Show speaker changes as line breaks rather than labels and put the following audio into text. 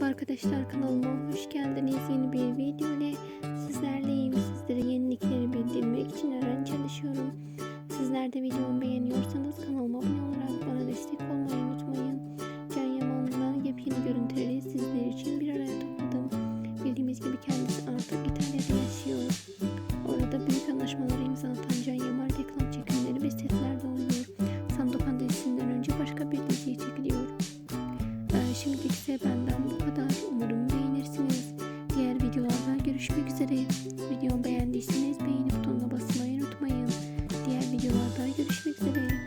Merhaba arkadaşlar kanalıma hoş geldiniz. Yeni bir video ile sizlerleyim. Sizlere yenilikleri bildirmek için öğren çalışıyorum. Sizler de videomu beğeniyorsanız kanalıma abone olarak bana destek olmayı unutmayın. Can Yaman'la yepyeni görüntüleri sizler için bir araya topladım. Bildiğimiz gibi kendisi artık İtalya'da yaşıyor. Orada büyük anlaşmaları imza atan Can Yaman reklam videolarda görüşmek üzere. Videomu beğendiyseniz beğeni butonuna basmayı unutmayın. Diğer videolarda görüşmek üzere.